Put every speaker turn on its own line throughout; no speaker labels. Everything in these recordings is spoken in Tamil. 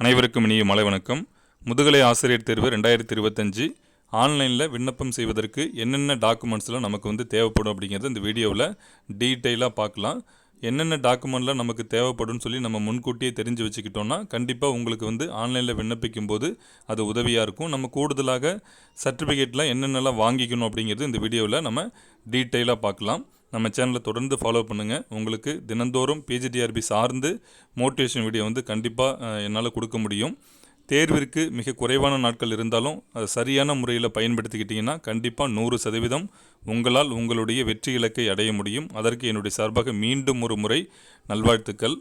அனைவருக்கும் இனிய மலை வணக்கம். முதுகலை ஆசிரியர் தேர்வு ரெண்டாயிரத்தி இருபத்தஞ்சி ஆன்லைனில் விண்ணப்பம் செய்வதற்கு என்னென்ன டாக்குமெண்ட்ஸ்லாம் நமக்கு வந்து தேவைப்படும் அப்படிங்கிறத இந்த வீடியோவில் டீட்டெயிலாக பார்க்கலாம். என்னென்ன டாக்குமெண்ட்லாம் நமக்கு தேவைப்படும்னு சொல்லி நம்ம முன்கூட்டியே தெரிஞ்சு வச்சுக்கிட்டோம்னா கண்டிப்பாக உங்களுக்கு வந்து ஆன்லைனில் விண்ணப்பிக்கும் போது அது உதவியாக இருக்கும். நம்ம கூடுதலாக சர்டிஃபிகேட்லாம் என்னென்னலாம் வாங்கிக்கணும் அப்படிங்கிறது இந்த வீடியோவில் நம்ம டீட்டெயிலாக பார்க்கலாம். நம்ம சேனலை தொடர்ந்து ஃபாலோ பண்ணுங்கள் உங்களுக்கு தினந்தோறும் பிஜிடிஆர்பி சார்ந்து மோட்டிவேஷன் வீடியோ வந்து கண்டிப்பாக என்னால் கொடுக்க முடியும். தேர்விற்கு மிக குறைவான நாட்கள் இருந்தாலும் அதை சரியான முறையில் பயன்படுத்திக்கிட்டிங்கன்னா கண்டிப்பாக நூறு சதவீதம் உங்களால் உங்களுடைய வெற்றி இலக்கை அடைய முடியும். அதற்கு என்னுடைய சார்பாக மீண்டும் ஒரு முறை நல்வாழ்த்துக்கள்.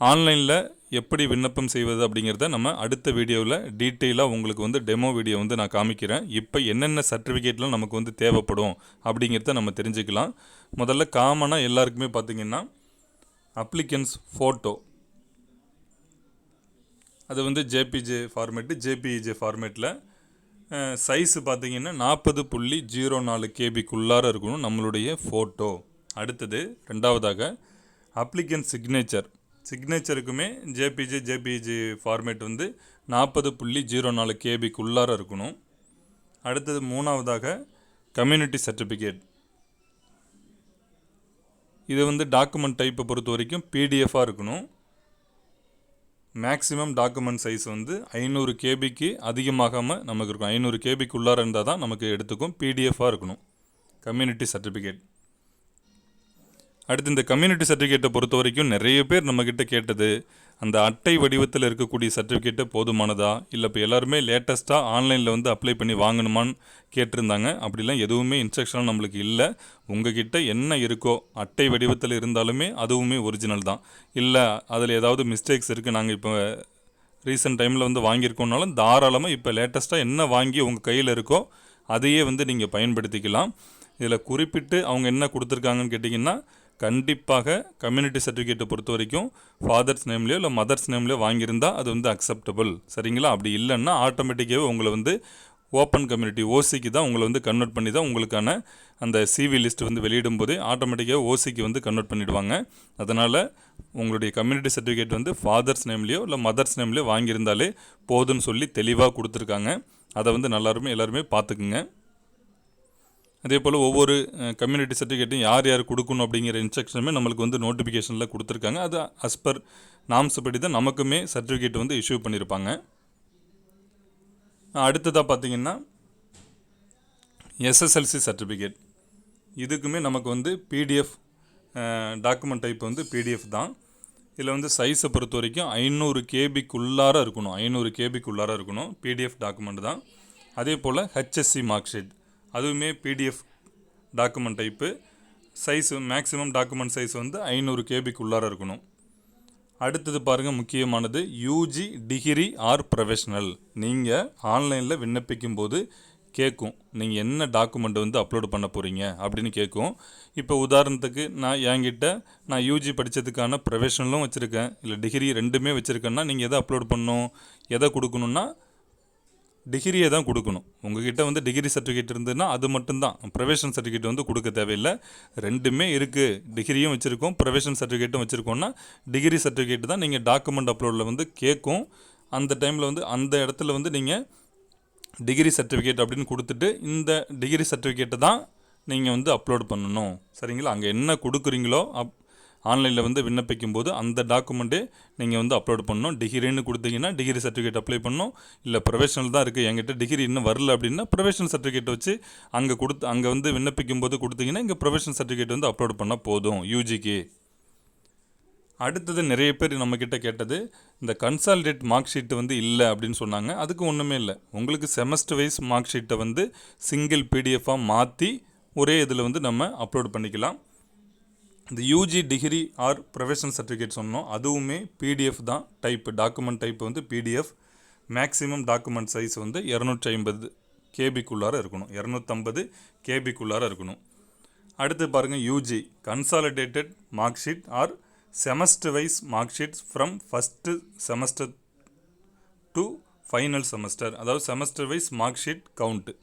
ஆன்லைனில் எப்படி விண்ணப்பம் செய்வது அப்படிங்கிறத நம்ம அடுத்த வீடியோவில் டீட்டெயிலாக உங்களுக்கு வந்து டெமோ வீடியோ வந்து நான் காமிக்கிறேன். இப்போ என்னென்ன சர்டிஃபிகேட்லாம் நமக்கு வந்து தேவைப்படும் அப்படிங்கிறத நம்ம தெரிஞ்சுக்கலாம். முதல்ல காமனாக எல்லாருக்குமே பார்த்திங்கன்னா அப்ளிகன்ஸ் ஃபோட்டோ அது வந்து ஜேபிஜே ஃபார்மேட்டு ஜேபிஇஜே ஃபார்மேட்டில் சைஸு பார்த்தீங்கன்னா நாற்பது புள்ளி ஜீரோ நாலு கேபிக்குள்ளார இருக்கணும் நம்மளுடைய ஃபோட்டோ அடுத்தது ரெண்டாவதாக அப்ளிகன் சிக்னேச்சர் சிக்னேச்சருக்குமே ஜேபிஜே ஜேபிஜி ஃபார்மேட் வந்து நாற்பது புள்ளி ஜீரோ நாலு கேபிக்குள்ளார இருக்கணும். அடுத்தது மூணாவதாக கம்யூனிட்டி சர்டிஃபிகேட் இது வந்து டாக்குமெண்ட் டைப்பை பொறுத்த வரைக்கும் பிடிஎஃபாக இருக்கணும். மேக்ஸிமம் டாக்குமெண்ட் சைஸ் வந்து ஐநூறு கேபிக்கு அதிகமாகாமல் நமக்கு இருக்கும். ஐநூறு கேபிக்கு உள்ளார இருந்தால் தான் நமக்கு எடுத்துக்கும். பிடிஎஃபாக இருக்கணும். கம்யூனிட்டி சர்டிஃபிகேட் அடுத்து இந்த கம்யூனிட்டி சர்டிஃபிகேட்டை பொறுத்த வரைக்கும் நிறைய பேர் நம்மக்கிட்ட கேட்டது. அந்த அட்டை வடிவத்தில் இருக்கக்கூடிய சர்டிஃபிகேட்டு போதுமானதா? இல்லை இப்போ எல்லாருமே லேட்டஸ்ட்டாக ஆன்லைனில் வந்து அப்ளை பண்ணி வாங்கணுமான்னு கேட்டிருந்தாங்க. அப்படிலாம் எதுவுமே இன்ஸ்ட்ரக்ஷன் நம்மளுக்கு இல்லை. உங்ககிட்ட என்ன இருக்கோ அட்டை வடிவத்தில் இருந்தாலுமே அதுவுமே ஒரிஜினல் தான். இல்லை அதில் ஏதாவது மிஸ்டேக்ஸ் இருக்குது நாங்கள் இப்போ ரீசெண்ட் டைமில் வந்து வாங்கியிருக்கோம்னாலும் தாராளமாக இப்போ லேட்டஸ்ட்டாக என்ன வாங்கி உங்கள் கையில் இருக்கோ அதையே வந்து நீங்கள் பயன்படுத்திக்கலாம். இதில் குறிப்பிட்டு அவங்க என்ன கொடுத்துருக்காங்கன்னு கேட்டிங்கன்னா கண்டிப்பாக கம்யூனிட்டி சர்டிஃபிகேட்டை பொறுத்த வரைக்கும் ஃபாதர்ஸ் நேம்லேயோ இல்லை மதர்ஸ் நேம்லேயோ வாங்கியிருந்தால் அது வந்து அக்செப்டபுள் சரிங்களா? அப்படி இல்லைன்னா ஆட்டோமேட்டிக்காகவே உங்களை வந்து ஓப்பன் கம்யூனிட்டி ஓசிக்கு தான் உங்களை வந்து கன்வெர்ட் பண்ணி தான் உங்களுக்கான அந்த சிவி லிஸ்ட் வந்து வெளியிடும் போது ஆட்டோமேட்டிக்காக ஓசிக்கு வந்து கன்வெர்ட் பண்ணிவிடுவாங்க அதனால் உங்களுடைய கம்யூனிட்டி சர்டிஃபிகேட் வந்து ஃபாதர்ஸ் நேம்லேயோ இல்லை மதர்ஸ் நேம்லேயோ வாங்கியிருந்தாலே போதும்னு சொல்லி தெளிவாக கொடுத்துருக்காங்க. அதை வந்து நல்லாருமே எல்லாருமே பார்த்துக்குங்க. அதே போல் ஒவ்வொரு கம்யூனிட்டி சர்டிஃபிகேட்டும் யார் யார் கொடுக்கணும் அப்படிங்கிற இன்ஸ்ட்ரக்ஷனுமே நம்மளுக்கு வந்து நோட்டிஃபிகேஷனில் கொடுத்துருக்காங்க. அது அஸ் பர் நாம்ஸ் படி தான் நமக்குமே சர்டிஃபிகேட் வந்து இஷ்யூ பண்ணியிருப்பாங்க அடுத்ததாக பார்த்தீங்கன்னா எஸ்எஸ்எல்சி சர்டிஃபிகேட் இதுக்குமே நமக்கு வந்து பிடிஎஃப் டாக்குமெண்ட் டைப் வந்து பிடிஎஃப் தான். இதில் வந்து சைஸை பொறுத்த வரைக்கும் ஐநூறு கேபிக்குள்ளார இருக்கணும். ஐநூறு கேபிக்குள்ளார இருக்கணும். பிடிஎஃப் டாக்குமெண்ட் தான். அதே போல் ஹெச்எஸ்சி மார்க் ஷீட் அதுவுமே PDF document type size maximum document size வந்து ஐநூறு கேபிக்குள்ளார இருக்கணும். அடுத்தது பாருங்கள் முக்கியமானது யூஜி டிகிரி ஆர் ப்ரொஃபஷ்னல் நீங்கள் ஆன்லைனில் விண்ணப்பிக்கும் போது கேட்கும் நீங்கள் என்ன டாக்குமெண்ட் வந்து அப்லோடு பண்ண போகிறீங்க அப்படின்னு கேட்கும் இப்போ உதாரணத்துக்கு நான் என்கிட்ட நான் யூஜி படித்ததுக்கான ப்ரொஃபஷனலும் வச்சுருக்கேன். இல்லை டிகிரி ரெண்டுமே வச்சுருக்கேன்னா நீங்கள் எதை அப்லோட் பண்ணணும் எதை கொடுக்கணுன்னா டிகிரியை தான் கொடுக்கணும். உங்ககிட்ட வந்து டிகிரி சர்டிஃபிகேட் இருந்ததுன்னா அது மட்டும்தான். ப்ரொவேஷன் சர்டிஃபிகேட் வந்து கொடுக்க தேவையில்லை. ரெண்டுமே இருக்குது டிகிரியும் வச்சுருக்கோம் ப்ரொவேஷன் சர்டிஃபிகேட்டும் வச்சுருக்கோம்னா டிகிரி சர்டிஃபிகேட் தான் நீங்கள் டாக்குமெண்ட் அப்லோடில் வந்து கேட்கும். அந்த டைமில் வந்து அந்த இடத்துல வந்து நீங்கள் டிகிரி சர்டிஃபிகேட் அப்படின்னு கொடுத்துட்டு இந்த டிகிரி சர்டிஃபிகேட்டை தான் நீங்கள் வந்து அப்லோட் பண்ணணும். சரிங்களா? அங்கே என்ன கொடுக்குறீங்களோ அப் ஆன்லைனில் வந்து விண்ணப்பிக்கும் போது அந்த டாக்குமெண்ட்டே நீங்கள் வந்து அப்லோட் பண்ணணும். டிகிரின்னு கொடுத்தீங்கன்னா டிகிரி சர்டிஃபிகேட் அப்ளை பண்ணணும். இல்லை ப்ரொஃபஷனல் தான் இருக்குது என்கிட்ட டிகிரி இன்னும் வரல அப்படின்னா ப்ரொஃபஷனல் சர்டிஃபிகேட் வச்சு அங்கே கொடுத்து அங்கே வந்து விண்ணப்பிக்கும் போது கொடுத்தீங்கன்னா இங்கே ப்ரொஃபஷனல் சர்டிஃபிகேட் வந்து அப்லோட் பண்ணால் போதும். யூஜிக்கு அடுத்தது நிறைய பேர் நம்மக்கிட்ட கேட்டது இந்த கன்சால்டேட் மார்க் ஷீட்டு வந்து இல்லை அப்படின்னு சொன்னாங்க. அதுக்கு ஒன்றுமே இல்லை. உங்களுக்கு செமஸ்டர் வைஸ் மார்க் ஷீட்டை வந்து சிங்கிள் பிடிஎஃபாக மாற்றி ஒரே இதில் வந்து நம்ம அப்லோட் பண்ணிக்கலாம். இந்த UG degree or professional certificate சொன்னோம். அதுவுமே பிடிஎஃப் தான். டைப்பு டாக்குமெண்ட் டைப் வந்து பிடிஎஃப் மேக்ஸிமம் டாக்குமெண்ட் சைஸ் வந்து இரநூற்றி ஐம்பது கேபிக்குள்ளார இருக்கணும். இரநூத்தம்பது கேபிக்குள்ளார இருக்கணும். அடுத்து பாருங்கள் UG consolidated mark sheet or semester wise mark sheets from first semester to final semester அதாவது semester wise mark sheet count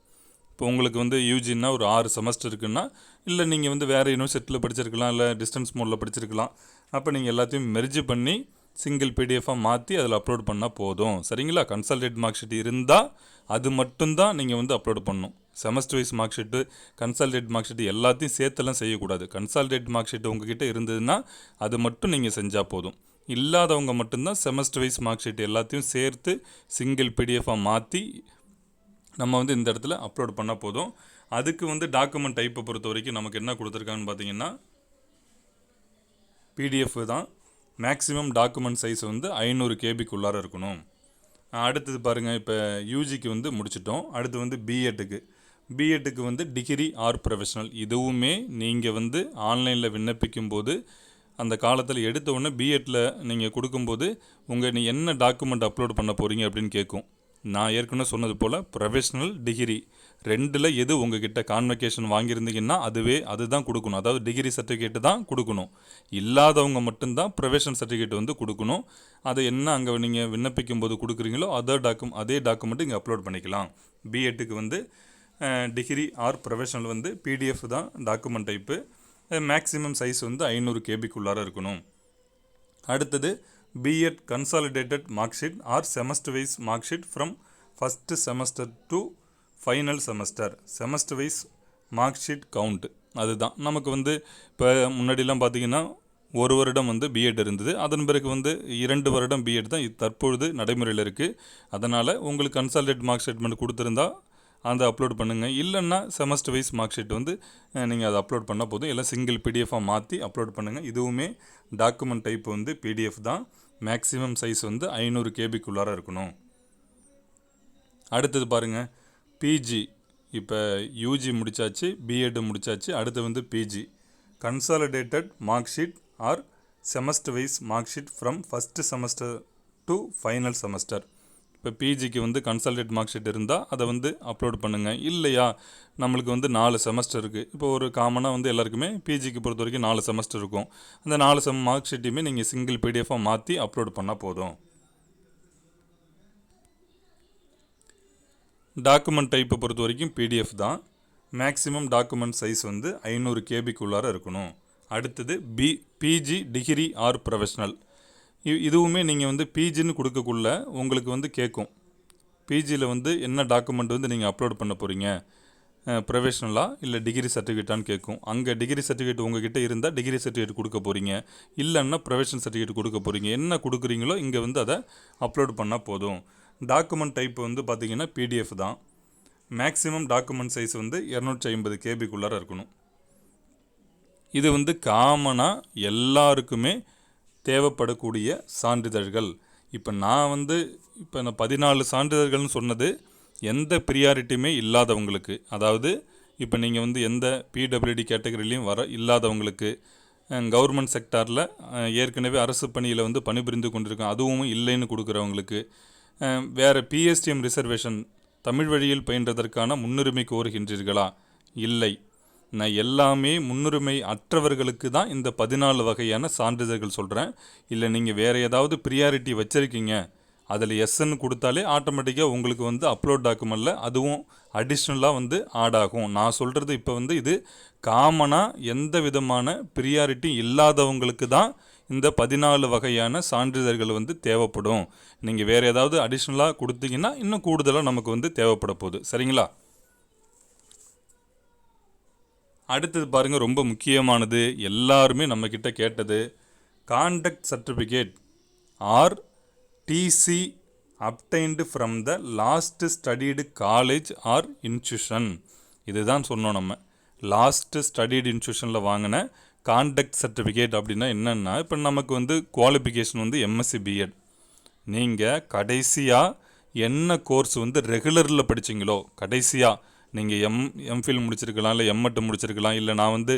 இப்போ உங்களுக்கு வந்து யூஜின்னா ஒரு ஆறு செமஸ்டர் இருக்குன்னா இல்லை நீங்கள் வந்து வேறு யூனிவர்சிட்டியில் படிச்சிருக்கலாம் இல்லை டிஸ்டன்ஸ் மோடில் படிச்சிருக்கலாம். அப்போ நீங்கள் எல்லாத்தையும் மெர்ஜ் பண்ணி சிங்கிள் பிடிஎஃபாக மாற்றி அதில் அப்லோட் பண்ணால் போதும். சரிங்களா? கன்சல்டேட் மார்க் ஷீட் இருந்தால் அது மட்டும்தான் நீங்கள் வந்து அப்லோட் பண்ணணும் semester wise mark sheet consolidated mark sheet எல்லாத்தையும் சேர்த்தெல்லாம் செய்யக்கூடாது. கன்சல்டேட் மார்க் ஷீட் உங்ககிட்ட இருந்ததுன்னா அது மட்டும் நீங்கள் செஞ்சால் போதும். இல்லாதவங்க மட்டும்தான் செமஸ்டர் வைஸ் மார்க் ஷீட் எல்லாத்தையும் சேர்த்து சிங்கிள் பிடிஎஃபாக மாற்றி நம்ம வந்து இந்த இடத்துல அப்லோட் பண்ணால் போதும். அதுக்கு வந்து டாக்குமெண்ட் டைப்பை பொறுத்த வரைக்கும் நமக்கு என்ன கொடுத்துருக்காங்கன்னு பார்த்தீங்கன்னா பிடிஎஃப் தான். மேக்ஸிமம் டாக்குமெண்ட் சைஸ் வந்து ஐநூறு கேபிக்குள்ளார இருக்கணும். அடுத்தது பாருங்கள் இப்போ யூஜிக்கு வந்து முடிச்சிட்டோம். அடுத்து வந்து பிஎட்டுக்கு பிஎட்டுக்கு வந்து டிகிரி ஆர் ப்ரொஃபஷனல் இதுவுமே நீங்கள் வந்து ஆன்லைனில் விண்ணப்பிக்கும் போது அந்த காலத்தில் எடுத்த உடனே பிஎட்டில் நீங்கள் கொடுக்கும்போது உங்கள் நீ என்ன டாக்குமெண்ட் அப்லோட் பண்ண போகிறீங்க அப்படின்னு கேட்கும். நான் ஏற்கனவே சொன்னது போல் ப்ரொஃபஷ்னல் டிகிரி ரெண்டில் எது உங்ககிட்ட கான்வெகேஷன் வாங்கியிருந்தீங்கன்னா அதுவே அதுதான் கொடுக்கணும். அதாவது டிகிரி சர்டிஃபிகேட்டு தான் கொடுக்கணும். இல்லாதவங்க மட்டும்தான் ப்ரொஃபஷனல் சர்டிஃபிகேட் வந்து கொடுக்கணும். அதை என்ன அங்கே நீங்கள் விண்ணப்பிக்கும் போது கொடுக்குறீங்களோ அதர் டாக்கும் அதே டாக்குமெண்ட் இங்கே அப்லோட் பண்ணிக்கலாம். பிஎட்டுக்கு வந்து டிகிரி ஆர் ப்ரொஃபஷனல் வந்து பிடிஎஃப் தான் டாக்குமெண்ட் டைப்பு மேக்ஸிமம் சைஸ் வந்து ஐநூறு கேபிக்குள்ளார இருக்கணும். அடுத்தது BEd consolidated mark sheet or semester wise mark sheet from first semester to final semester semester wise mark sheet count அதுதான். நமக்கு வந்து இப்போ முன்னாடிலாம் பார்த்தீங்கன்னா ஒரு வருடம் வந்து பிஎட் இருந்தது. அதன் பிறகு வந்து இரண்டு வருடம் பிஎட் தான் தற்பொழுது நடைமுறையில் இருக்குது அதனால் உங்களுக்கு கன்சாலிடேட் மார்க் ஸ்டேட்மெண்ட் கொடுத்துருந்தா அதை அப்லோட் பண்ணுங்கள் இல்லைன்னா செமஸ்டர் வைஸ் மார்க் ஷீட் வந்து நீங்கள் அதை அப்லோட் பண்ணால் போதும். இல்லை சிங்கிள் பிடிஎஃபாக மாற்றி அப்லோட் பண்ணுங்கள் இதுவுமே டாக்குமெண்ட் டைப் வந்து பிடிஎஃப் தான். மேக்ஸிமம் சைஸ் வந்து ஐநூறு கேபிக்குள்ளார இருக்கணும். அடுத்தது பாருங்கள் பிஜி இப்போ யூஜி முடிச்சாச்சு பிஎட் முடிச்சாச்சு அடுத்து வந்து PG consolidated mark sheet or semester wise mark sheet from first semester to final semester இப்போ பிஜிக்கு வந்து கன்சல்டேட் மார்க் ஷீட் இருந்தால் அதை வந்து அப்லோட் பண்ணுங்கள் இல்லையா? நம்மளுக்கு வந்து நாலு செமஸ்டர் இருக்குது இப்போ ஒரு காமனாக வந்து எல்லாருக்குமே பிஜிக்கு பொறுத்த வரைக்கும் நாலு செமஸ்டர் இருக்கும். அந்த நாலு செம் மார்க் ஷீட்டையுமே நீங்கள் சிங்கிள் பிடிஎஃபாக மாற்றி அப்லோட் பண்ணால் போதும். டாக்குமெண்ட் டைப்பை பொறுத்த வரைக்கும் பிடிஎஃப் தான். மேக்ஸிமம் டாக்குமெண்ட் சைஸ் வந்து ஐநூறு கேபிக்குள்ளார இருக்கணும். அடுத்தது B PG degree or professional இதுவுமே நீங்கள் வந்து பிஜின்னு கொடுக்கக்குள்ள உங்களுக்கு வந்து கேட்கும் பிஜியில் வந்து என்ன டாக்குமெண்ட் வந்து நீங்கள் அப்லோட் பண்ண போகிறீங்க ப்ரொஃபஷ்னலாக இல்லை டிகிரி சர்டிஃபிகேட்டான்னு கேட்கும் அங்கே டிகிரி சர்டிஃபிகேட் உங்ககிட்ட இருந்தால் டிகிரி சர்டிஃபிகேட் கொடுக்க போகிறீங்க இல்லைன்னா ப்ரொஃபஷன் சர்டிஃபிகேட் கொடுக்க போகிறீங்க என்ன கொடுக்குறீங்களோ இங்கே வந்து அதை அப்லோட் பண்ணால் போதும். டாக்குமெண்ட் டைப் வந்து பார்த்திங்கன்னா பிடிஎஃப் தான். மேக்ஸிமம் டாக்குமெண்ட் சைஸ் வந்து இரநூற்றி ஐம்பது கேபிக்குள்ளார இருக்கணும். இது வந்து காமனாக எல்லாருக்குமே தேவைப்படக்கூடிய சான்றிதழ்கள். இப்போ நான் வந்து இப்போ நான் பதினாலு சான்றிதழ்கள்னு சொன்னது எந்த ப்ரியாரிட்டியுமே இல்லாதவங்களுக்கு. அதாவது இப்போ நீங்கள் வந்து எந்த பிடபிள்யூடி கேட்டகரிலையும் வர இல்லாதவங்களுக்கு கவர்மெண்ட் செக்டாரில் ஏற்கனவே அரசு பணியில் வந்து பணிபுரிந்து கொண்டிருக்கோம் அதுவும் இல்லைன்னு கொடுக்குறவங்களுக்கு வேறு பிஎஸ்டிஎம் ரிசர்வேஷன் தமிழ் வழியில் பயின்றதற்கான முன்னுரிமை கோருகின்றீர்களா? இல்லை. நான் எல்லாமே முன்னுரிமை அற்றவர்களுக்கு தான் இந்த பதினாலு வகையான சான்றிதழ்கள் சொல்கிறேன் இல்லை நீங்கள் வேறு ஏதாவது ப்ரியாரிட்டி வச்சுருக்கீங்க அதில் எஸ்ன்னு கொடுத்தாலே ஆட்டோமேட்டிக்காக உங்களுக்கு வந்து அப்லோட் டாக்குமெண்ட்டில் அதுவும் அடிஷ்னலாக வந்து ஆட் ஆகும். நான் சொல்கிறது இப்போ வந்து இது காமனாக எந்த விதமான ப்ரியாரிட்டி இல்லாதவங்களுக்கு தான் இந்த பதினாலு வகையான சான்றிதழ்கள் வந்து தேவைப்படும். நீங்கள் வேறு ஏதாவது அடிஷ்னலாக கொடுத்தீங்கன்னா இன்னும் கூடுதலாக நமக்கு வந்து தேவைப்பட போகுது. சரிங்களா? அடுத்தது பாருங்கள் ரொம்ப முக்கியமானது எல்லாருமே நம்மக்கிட்ட கேட்டது conduct certificate or TC obtained from the last studied college or institution இதுதான் சொன்னோம் நம்ம. லாஸ்ட்டு ஸ்டடீடு இன்ஸ்டியூஷனில் வாங்கின கான்டக்ட் சர்டிஃபிகேட் அப்படின்னா என்னென்னா இப்போ நமக்கு வந்து குவாலிஃபிகேஷன் வந்து எம்எஸ்சி பிஎட் நீங்கள் கடைசியாக என்ன கோர்ஸ் வந்து ரெகுலரில் படிச்சீங்களோ கடைசியாக நீங்கள் எம் எம்ஃபில் முடிச்சிருக்கலாம் இல்லை எம்எட்டு முடிச்சிருக்கலாம் இல்லை நான் வந்து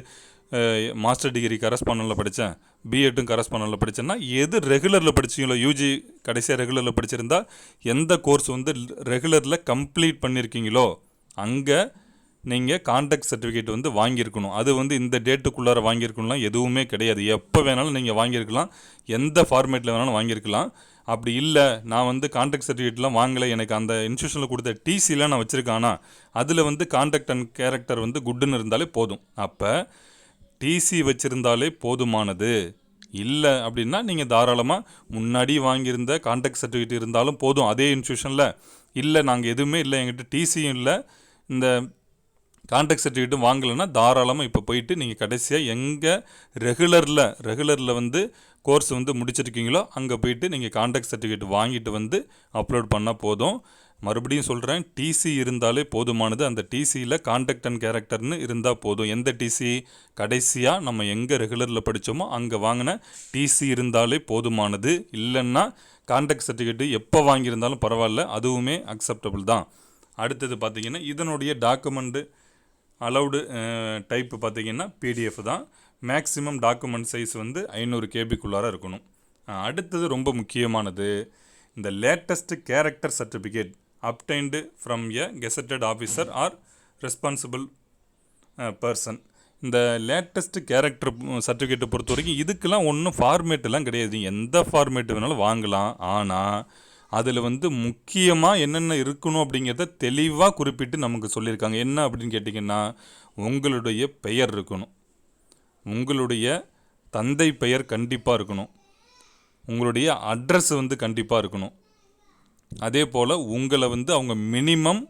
மாஸ்டர் டிகிரி கரஸ்பாண்டில் படித்தேன் பிஎட்டும் கரஸ்பாண்டில் படித்தேன்னா எது ரெகுலரில் படிச்சிங்களோ யூஜி கடைசியாக ரெகுலரில் படிச்சிருந்தா எந்த கோர்ஸ் வந்து ரெகுலரில் கம்ப்ளீட் பண்ணியிருக்கீங்களோ அங்கே நீங்கள் கான்டாக்ட் சர்டிஃபிகேட் வந்து வாங்கியிருக்கணும். அது வந்து இந்த டேட்டுக்குள்ளார வாங்கியிருக்கணும்லாம் எதுவுமே கிடையாது. எப்போ வேணாலும் நீங்கள் வாங்கியிருக்கலாம். எந்த ஃபார்மேட்டில் வேணாலும் வாங்கியிருக்கலாம். அப்படி இல்லை நான் வந்து கான்டாக்ட் சர்டிஃபிகேட்லாம் வாங்கலை. எனக்கு அந்த இன்ஸ்டியூஷனில் கொடுத்த டிசிலாம் நான் வச்சுருக்கானா. அதில் வந்து கான்டாக்ட் அண்ட் கேரக்டர் வந்து குட்டுன்னு இருந்தாலே போதும். அப்போ டிசி வச்சுருந்தாலே போதுமானது. இல்லை அப்படின்னா நீங்கள் தாராளமாக முன்னாடி வாங்கியிருந்த கான்டாக்ட் சர்டிஃபிகேட் இருந்தாலும் போதும். அதே இன்ஸ்டியூஷனில் இல்லை நாங்கள் எதுவுமே இல்லை. எங்கிட்ட டிசியும் இல்லை. இந்த கான்ட்ராக்ட் சர்டிஃபிகேட்டும் வாங்கலைன்னா தாராளமாக இப்போ போயிட்டு நீங்கள் கடைசியாக எங்கே ரெகுலரில் ரெகுலரில் வந்து கோர்ஸ் வந்து முடிச்சிருக்கீங்களோ அங்கே போயிட்டு நீங்கள் கான்ட்ராக்ட் சர்டிஃபிகேட் வாங்கிட்டு வந்து அப்லோட் பண்ணால் போதும். மறுபடியும் சொல்கிறேன் டிசி இருந்தாலே போதுமானது. அந்த டிசியில் கான்டாக்ட் அண்ட் கேரக்டர்னு இருந்தால் போதும். எந்த டிசி கடைசியாக நம்ம எங்கே ரெகுலரில் படித்தோமோ அங்கே வாங்கின டிசி இருந்தாலே போதுமானது. இல்லைன்னா கான்டாக்ட் சர்டிஃபிகேட்டு எப்போ வாங்கியிருந்தாலும் பரவாயில்ல அதுவுமே அக்செப்டபுள் தான். அடுத்தது பார்த்திங்கன்னா இதனுடைய டாக்குமெண்ட்டு அலௌடு டைப்பு uh, பார்த்தீங்கன்னா பிடிஎஃப் தான். மேக்ஸிமம் டாக்குமெண்ட் சைஸ் வந்து ஐநூறு கேபிக்குள்ளார இருக்கணும். அடுத்தது ரொம்ப முக்கியமானது இந்த latest character certificate obtained from a gazetted officer or responsible person இந்த லேட்டஸ்ட் கேரக்டர் சர்டிஃபிகேட்டை பொறுத்த வரைக்கும் இதுக்கெல்லாம் ஒன்றும் ஃபார்மேட்டெல்லாம் கிடையாது. எந்த ஃபார்மேட் வேணாலும் வாங்கலாம். ஆனால் அதில் வந்து முக்கியமாக என்னென்ன இருக்கணும் அப்படிங்கிறத தெளிவாக குறிப்பிட்டு நமக்கு சொல்லியிருக்காங்க. என்ன அப்படின்னு கேட்டிங்கன்னா உங்களுடைய பெயர் இருக்கணும். உங்களுடைய தந்தை பெயர் கண்டிப்பாக இருக்கணும். உங்களுடைய அட்ரஸ் வந்து கண்டிப்பாக இருக்கணும். அதே போல் உங்களை வந்து அவங்க மினிமம்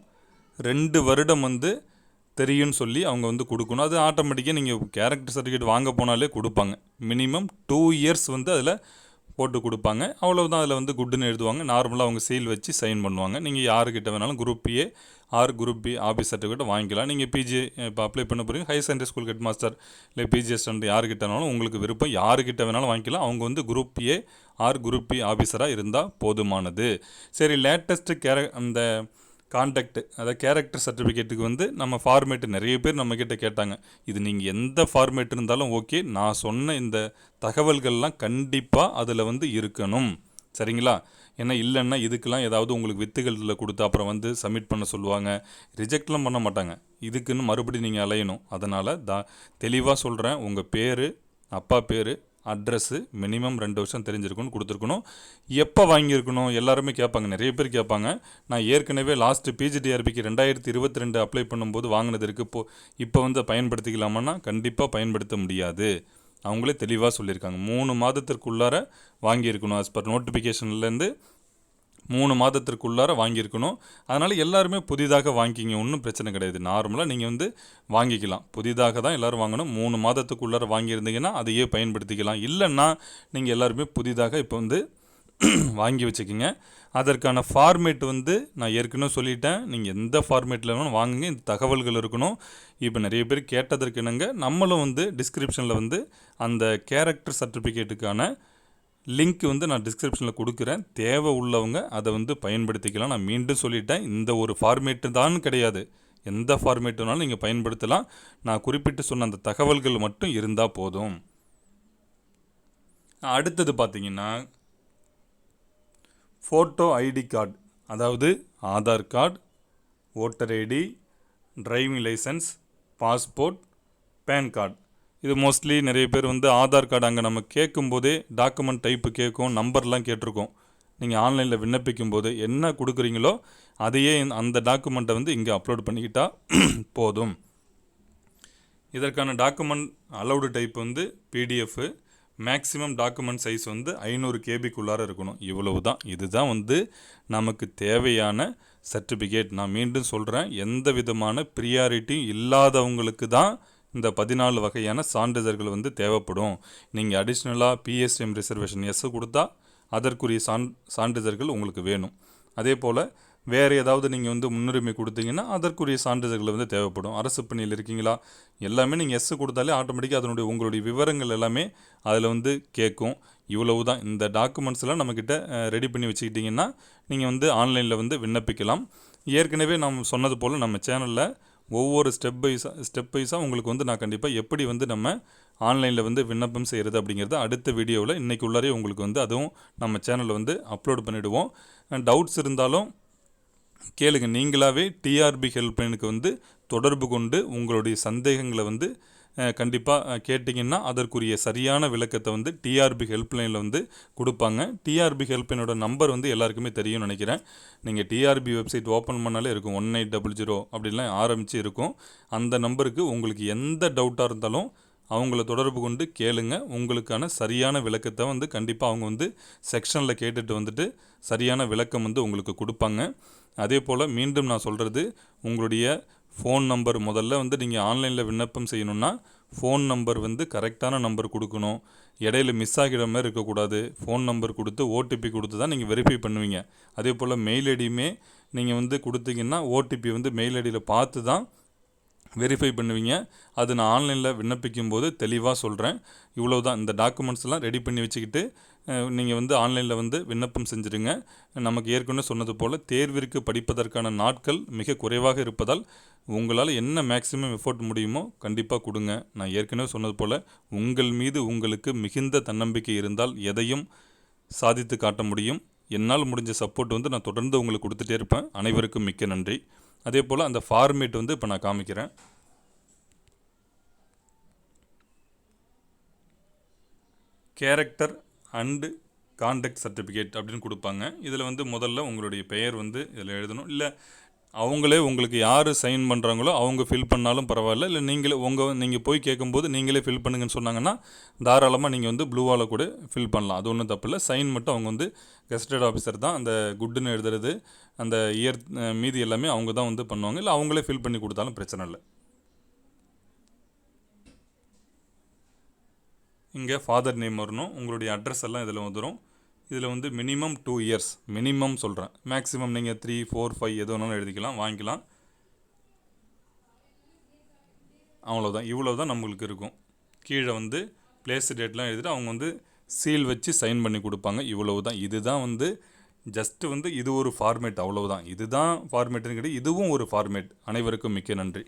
ரெண்டு வருடம் வந்து தெரியும்னு சொல்லி அவங்க வந்து கொடுக்கணும். அது ஆட்டோமேட்டிக்காக நீங்கள் கேரக்டர் சர்டிஃபிகேட் வாங்க போனாலே கொடுப்பாங்க. மினிமம் டூ இயர்ஸ் வந்து அதில் போட்டு கொடுப்பாங்க. அவ்வளோதான் அதில் வந்து குட்டுன்னு எழுதுவாங்க. நார்மலாக அவங்க சீல் வச்சு சைன் பண்ணுவாங்க. நீங்கள் யாருக்கிட்ட வேணாலும் group A or group B office certificate வாங்கிக்கலாம். நீங்கள் பிஜி இப்போ அப்ளை பண்ண போகிறீங்க higher secondary school head master இல்லை பிஜி ஸ்டண்ட் யாருக்கிட்ட வேணாலும் உங்களுக்கு விருப்பம். யாருக்கிட்ட வேணாலும் வாங்கிக்கலாம். அவங்க வந்து group A or group B ஆஃபீஸராக இருந்தால் போதுமானது. சரி லேட்டஸ்ட்டு கேர அந்த கான்டாக்ட் அதாவது கேரக்டர் சர்டிஃபிகேட்டுக்கு வந்து நம்ம ஃபார்மேட்டு நிறைய பேர் நம்மக்கிட்ட கேட்டாங்க. இது நீங்கள் எந்த ஃபார்மேட் இருந்தாலும் ஓகே நான் சொன்ன இந்த தகவல்கள்லாம் கண்டிப்பாக அதில் வந்து இருக்கணும். சரிங்களா? ஏன்னா இல்லைன்னா இதுக்கெல்லாம் ஏதாவது உங்களுக்கு வித்துகளில் கொடுத்து அப்புறம் வந்து சப்மிட் பண்ண சொல்லுவாங்க. ரிஜெக்ட்லாம் பண்ண மாட்டாங்க. இதுக்குன்னு மறுபடியும் நீங்கள் அலையணும். அதனால் தா தெளிவாக சொல்கிறேன் உங்கள் பேர் அப்பா பேர் அட்ரஸ்ஸு மினிமம் ரெண்டு வருஷம் தெரிஞ்சிருக்கணும் கொடுத்துருக்கணும். எப்போ வாங்கியிருக்கணும்? எல்லாருமே கேட்பாங்க. நிறைய பேர் கேட்பாங்க. நான் ஏற்கனவே லாஸ்ட்டு பிஜிடிஆர்பிக்கு ரெண்டாயிரத்தி இருபத்தி ரெண்டு அப்ளை பண்ணும்போது வாங்கினது இருக்குது இப்போ இப்போ வந்து பயன்படுத்திக்கலாமான்னா கண்டிப்பாக பயன்படுத்த முடியாது. அவங்களே தெளிவாக சொல்லியிருக்காங்க. மூணு மாதத்திற்குள்ளார வாங்கியிருக்கணும். அஸ் பர் நோட்டிஃபிகேஷன்லேருந்து மூணு மாதத்திற்குள்ளார வாங்கியிருக்கணும். அதனால் எல்லாருமே புதிதாக வாங்கிக்கிங்க ஒன்றும் பிரச்சனை கிடையாது. நார்மலாக நீங்கள் வந்து வாங்கிக்கலாம். புதிதாக தான் எல்லோரும் வாங்கணும். மூணு மாதத்துக்குள்ளார வாங்கியிருந்தீங்கன்னா அதையே பயன்படுத்திக்கலாம். இல்லைன்னா நீங்கள் எல்லாருமே புதிதாக இப்போ வந்து வாங்கி வச்சுக்கிங்க. அதற்கான ஃபார்மேட் வந்து நான் ஏற்கனவே சொல்லிட்டேன். நீங்கள் எந்த ஃபார்மேட்டில் வேணாலும் வாங்குங்க. இந்த தகவல்கள் இருக்கணும். இப்போ நிறைய பேர் கேட்டதற்கு என்னங்க? நம்மளும் வந்து டிஸ்கிரிப்ஷனில் வந்து அந்த கேரக்டர் சர்டிஃபிகேட்டுக்கான லிங்க் வந்து நான் டிஸ்கிரிப்ஷனில் கொடுக்குறேன். தேவை உள்ளவங்க அதை வந்து பயன்படுத்திக்கலாம். நான் மீண்டும் சொல்லிட்டேன் இந்த ஒரு ஃபார்மேட்டு தான் கிடையாது. எந்த ஃபார்மேட் வேணாலும் நீங்கள் பயன்படுத்தலாம். நான் குறிப்பிட்டு சொன்ன அந்த தகவல்கள் மட்டும் இருந்தால் போதும். அடுத்தது பார்த்தீங்கன்னா ஃபோட்டோ ஐடி கார்டு அதாவது Aadhaar card voter ID driving licence passport PAN card இது மோஸ்ட்லி நிறைய பேர் வந்து ஆதார் கார்டு அங்கே நம்ம கேட்கும்போதே டாக்குமெண்ட் டைப்பு கேட்கும் நம்பர்லாம் கேட்டிருக்கோம். நீங்கள் ஆன்லைனில் விண்ணப்பிக்கும் போது என்ன கொடுக்குறீங்களோ அதையே அந்த டாக்குமெண்ட்டை வந்து இங்கே அப்லோட் பண்ணிக்கிட்டால் போதும். இதற்கான டாக்குமெண்ட் அலௌடு டைப் வந்து பிடிஎஃப் மேக்ஸிமம் டாக்குமெண்ட் சைஸ் வந்து ஐநூறு கேபிக்குள்ளார இருக்கணும். இவ்வளவு தான் இதுதான் வந்து நமக்கு தேவையான சர்டிஃபிகேட் நான் மீண்டும் சொல்கிறேன் எந்த விதமான ப்ரியாரிட்டியும் இல்லாதவங்களுக்கு தான் இந்த பதினாலு வகையான சான்றிதழ்கள் வந்து தேவைப்படும். நீங்கள் அடிஷ்னலாக பிஎஸ்எம் ரிசர்வேஷன் எஸ் கொடுத்தா அதற்குரிய சான் சான்றிதழ்கள் உங்களுக்கு வேணும். அதே போல் வேறு ஏதாவது நீங்கள் வந்து முன்னுரிமை கொடுத்தீங்கன்னா அதற்குரிய சான்றிதழ்கள் வந்து தேவைப்படும். அரசு பணியில் இருக்கீங்களா? எல்லாமே நீங்கள் எஸ் கொடுத்தாலே ஆட்டோமேட்டிக்காக அதனுடைய உங்களுடைய விவரங்கள் எல்லாமே அதில் வந்து கேட்கும். இவ்வளவு தான் இந்த டாக்குமெண்ட்ஸ் எல்லாம் நம்மக்கிட்ட ரெடி பண்ணி வச்சுக்கிட்டிங்கன்னா நீங்கள் வந்து ஆன்லைனில் வந்து விண்ணப்பிக்கலாம். ஏற்கனவே நாம் சொன்னது போல் நம்ம சேனலில் ஒவ்வொரு ஸ்டெப் வைஸாக ஸ்டெப் வைஸாக உங்களுக்கு வந்து நான் கண்டிப்பாக எப்படி வந்து நம்ம ஆன்லைனில் வந்து விண்ணப்பம் செய்கிறது அப்படிங்கிறத அடுத்த வீடியோவில் இன்றைக்கு உள்ளாரே உங்களுக்கு வந்து அதுவும் நம்ம சேனலில் வந்து அப்லோட் பண்ணிவிடுவோம் டவுட்ஸ் இருந்தாலும் கேளுங்க. நீங்களாவே டிஆர்பி ஹெல்ப்லைனுக்கு வந்து தொடர்பு கொண்டு உங்களுடைய சந்தேகங்களை வந்து கண்டிப்பாக கேட்டிங்கன்னா அதற்குரிய சரியான விளக்கத்தை வந்து டிஆர்பி ஹெல்ப்லைனில் வந்து கொடுப்பாங்க. டிஆர்பி ஹெல்ப்லைனோட நம்பர் வந்து எல்லாருக்குமே தெரியும்னு நினைக்கிறேன். நீங்கள் டிஆர்பி வெப்சைட் ஓப்பன் பண்ணாலே இருக்கும். ஒன் எயிட் டபுள் ஜீரோ அப்படின்லாம் ஆரம்பித்து இருக்கும். அந்த நம்பருக்கு உங்களுக்கு எந்த டவுட்டாக இருந்தாலும் அவங்கள தொடர்பு கொண்டு கேளுங்க. உங்களுக்கான சரியான விளக்கத்தை வந்து கண்டிப்பாக அவங்க வந்து செக்ஷனில் கேட்டுட்டு வந்துட்டு சரியான விளக்கம் வந்து உங்களுக்கு கொடுப்பாங்க. அதே போல் மீண்டும் நான் சொல்கிறது உங்களுடைய ஃபோன் நம்பர் முதல்ல வந்து நீங்கள் ஆன்லைனில் விண்ணப்பம் செய்யணுன்னா ஃபோன் நம்பர் வந்து கரெக்டான நம்பர் கொடுக்கணும். இடையில மிஸ் ஆகிற மாதிரி இருக்கக்கூடாது. ஃபோன் நம்பர் கொடுத்து ஓடிபி கொடுத்து தான் நீங்கள் வெரிஃபை பண்ணுவீங்க. அதே போல் மெயில் ஐடியுமே நீங்கள் வந்து கொடுத்தீங்கன்னா ஓடிபி வந்து மெயில் ஐடியில் பார்த்து தான் வெரிஃபை பண்ணுவீங்க. அது நான் ஆன்லைனில் விண்ணப்பிக்கும் போது தெளிவாக சொல்கிறேன் இவ்வளோ தான் இந்த டாக்குமெண்ட்ஸ்லாம் ரெடி பண்ணி வச்சுக்கிட்டு நீங்கள் வந்து ஆன்லைனில் வந்து விண்ணப்பம் செஞ்சுருங்க நமக்கு ஏற்கனவே சொன்னது போல் தேர்விற்கு படிப்பதற்கான நாட்கள் மிக குறைவாக இருப்பதால் உங்களால் என்ன மேக்ஸிமம் எஃபோர்ட் முடியுமோ கண்டிப்பாக கொடுங்க. நான் ஏற்கனவே சொன்னது போல் உங்கள் மீது உங்களுக்கு மிகுந்த தன்னம்பிக்கை இருந்தால் எதையும் சாதித்து காட்ட முடியும். என்னால் முடிஞ்ச சப்போர்ட் வந்து நான் தொடர்ந்து உங்களுக்கு கொடுத்துட்டே இருப்பேன். அனைவருக்கும் மிக்க நன்றி. அதே போல் அந்த ஃபார்மேட் வந்து இப்போ நான் காமிக்கிறேன். கேரக்டர் அண்டு கான்டாக்ட் சர்டிஃபிகேட் அப்படின்னு கொடுப்பாங்க. இதில் வந்து முதல்ல உங்களுடைய பெயர் வந்து இதில் எழுதணும். இல்லை அவங்களே உங்களுக்கு யார் சைன் பண்ணுறாங்களோ அவங்க ஃபில் பண்ணாலும் பரவாயில்ல. இல்லை நீங்களே உங்கள் நீங்கள் போய் கேட்கும்போது நீங்களே ஃபில் பண்ணுங்கன்னு சொன்னாங்கன்னா தாராளமாக நீங்கள் வந்து ப்ளூவால் கூட ஃபில் பண்ணலாம். அது ஒன்றும் தப்பு இல்லை. சைன் மட்டும் அவங்க வந்து கெஸ்டட் ஆஃபீஸர் தான் அந்த குட்டுன்னு எழுதுறது அந்த இயர் மீதி எல்லாமே அவங்க தான் வந்து பண்ணுவாங்க. இல்லை அவங்களே ஃபில் பண்ணி கொடுத்தாலும் பிரச்சனை இல்லை. இங்கே ஃபாதர் நேம் வரணும். உங்களுடைய அட்ரஸ் எல்லாம் இதில் வந்துடும் இதில் வந்து மினிமம் டூ இயர்ஸ் மினிமம் சொல்கிறேன் மேக்ஸிமம் நீங்கள் த்ரீ ஃபோர் ஃபைவ் எது வேணாலும் எழுதிக்கலாம் வாங்கிக்கலாம். அவ்வளோதான் இவ்வளோ தான் நம்மளுக்கு இருக்கும். கீழே வந்து பிளேஸ் டேட்லாம் எழுதிட்டு அவங்க வந்து சீல் வச்சு சைன் பண்ணி கொடுப்பாங்க. இவ்வளவு தான் இதுதான் வந்து ஜஸ்ட்டு வந்து இது ஒரு ஃபார்மேட் அவ்வளவுதான். இதுதான் ஃபார்மேட்டுன்னு கேட்டு இதுவும் ஒரு ஃபார்மேட் அனைவருக்கும் மிக்க நன்றி.